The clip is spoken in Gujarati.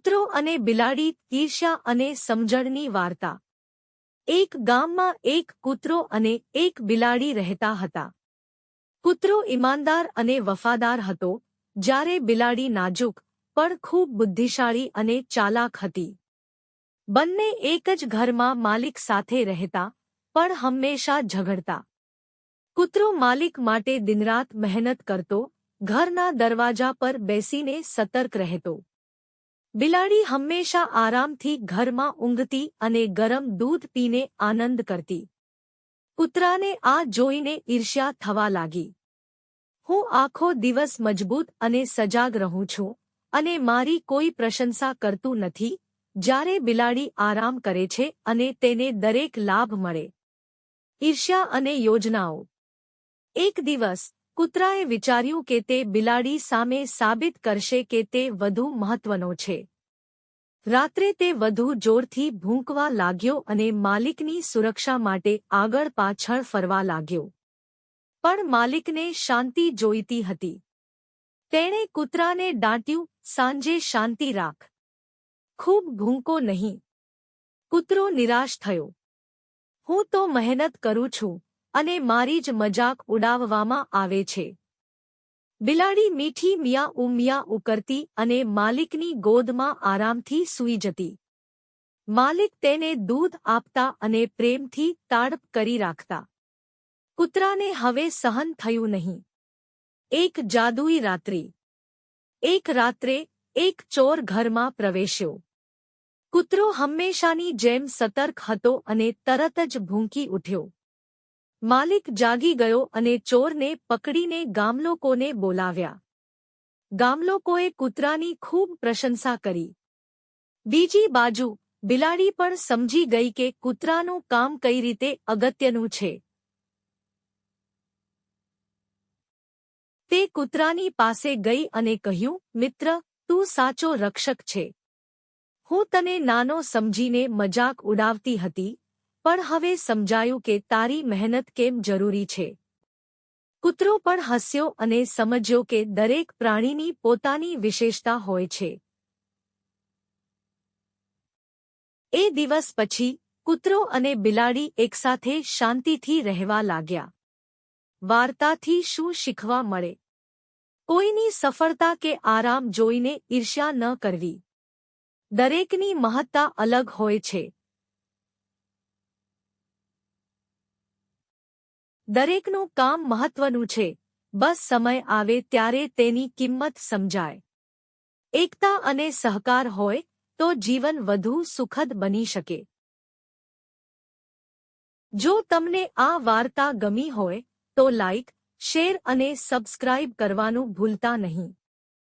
કૂતરો અને બિલાડી ઈર્ષ્યા અને સમજણની વાર્તા. એક ગામમાં એક કૂતરો અને એક બિલાડી રહેતા હતા. કૂતરો ઈમાનદાર અને વફાદાર હતો, જ્યારે બિલાડી નાજુક, પણ ખૂબ બુદ્ધિશાળી અને ચાલાક હતી. બંને એક જ ઘરમાં માલિક સાથે રહેતા, પણ હંમેશા ઝઘડતા. કૂતરો માલિક માટે દિનરાત મહેનત કરતો, ઘરના દરવાજા પર બેસીને સતર્ક રહેતો. બિલાડી હંમેશા આરામથી ઘરમાં ઊંઘતી અને ગરમ દૂધ પીને આનંદ કરતી. કૂતરાને આ જોઈને ઈર્ષ્યા થવા લાગી. હું આખો દિવસ મજબૂત અને સજાગ રહું છું અને મારી કોઈ પ્રશંસા કરતું નથી, જ્યારે બિલાડી આરામ કરે છે અને તેને દરેક લાભ મળે. ઈર્ષ્યા અને યોજનાઓ. એક દિવસ કૂતરાએ વિચાર્યું કે તે બિલાડી સામે સાબિત કરશે કે તે વધુ મહત્વનો છે. રાત્રે તે વધુ જોરથી ભૂંકવા લાગ્યો અને માલિકની સુરક્ષા માટે આગળ પાછળ ફરવા લાગ્યો. પણ માલિકને શાંતિ જોઈતી હતી. તેણે કૂતરાને ડાંટ્યું સાંજે શાંતિ રાખ. ખૂબ ભૂંકો નહીં. કૂતરો નિરાશ થયો. હું તો મહેનત કરું છું. અને મારી જ મજાક ઉડાવવામાં આવે છે. બિલાડી મીઠી મિયા ઉમિયા ઉકરતી અને માલિકની ગોદમાં આરામથી સૂઈ જતી. માલિક તેને દૂધ આપતા અને પ્રેમથી તાડપ કરી રાખતા. કૂતરાને હવે સહન થયું નહીં. એક જાદુઈ રાત્રિ. એક રાત્રે એક ચોર ઘરમાં પ્રવેશ્યો. કૂતરો હંમેશાની જેમ સતર્ક હતો અને તરત જ ભૂંકી ઉઠ્યો. માલિક જાગી ગયો અને ચોરને પકડીને ગામલોકોને બોલાવ્યા. ગામલોકોએ કૂતરાની ખૂબ પ્રશંસા કરી. બીજી બાજુ, બિલાડી પણ સમજી ગઈ કે કૂતરાનું કામ કઈ રીતે અગત્યનું છે. તે કૂતરાની પાસે ગઈ અને કહ્યું, મિત્ર, તું સાચો રક્ષક છે. હું તને નાનો સમજીને મજાક ઉડાવતી હતી. પણ હવે સમજાયું કે તારી મહેનત કેમ જરૂરી છે. કૂતરો પણ હસ્યો અને સમજ્યો કે દરેક પ્રાણીની પોતાની વિશેષતા હોય છે. એ દિવસ પછી, કૂતરો અને બિલાડી એકસાથે શાંતિથી રહેવા લાગ્યા. વાર્તાથી શું શીખવા મળે? કોઈની સફળતા કે આરામ જોઈને ઈર્ષ્યા ન કરવી. દરેકની મહત્તા અલગ હોય છે. દરેકનું કામ મહત્વનું છે. બસ સમય આવે ત્યારે તેની કિંમત સમજાય. એકતા અને સહકાર હોય તો જીવન વધુ સુખદ બની શકે. જો તમને આ વાર્તા ગમી હોય તો લાઇક શેર અને સબસ્ક્રાઇબ કરવાનું ભૂલતા નહીં.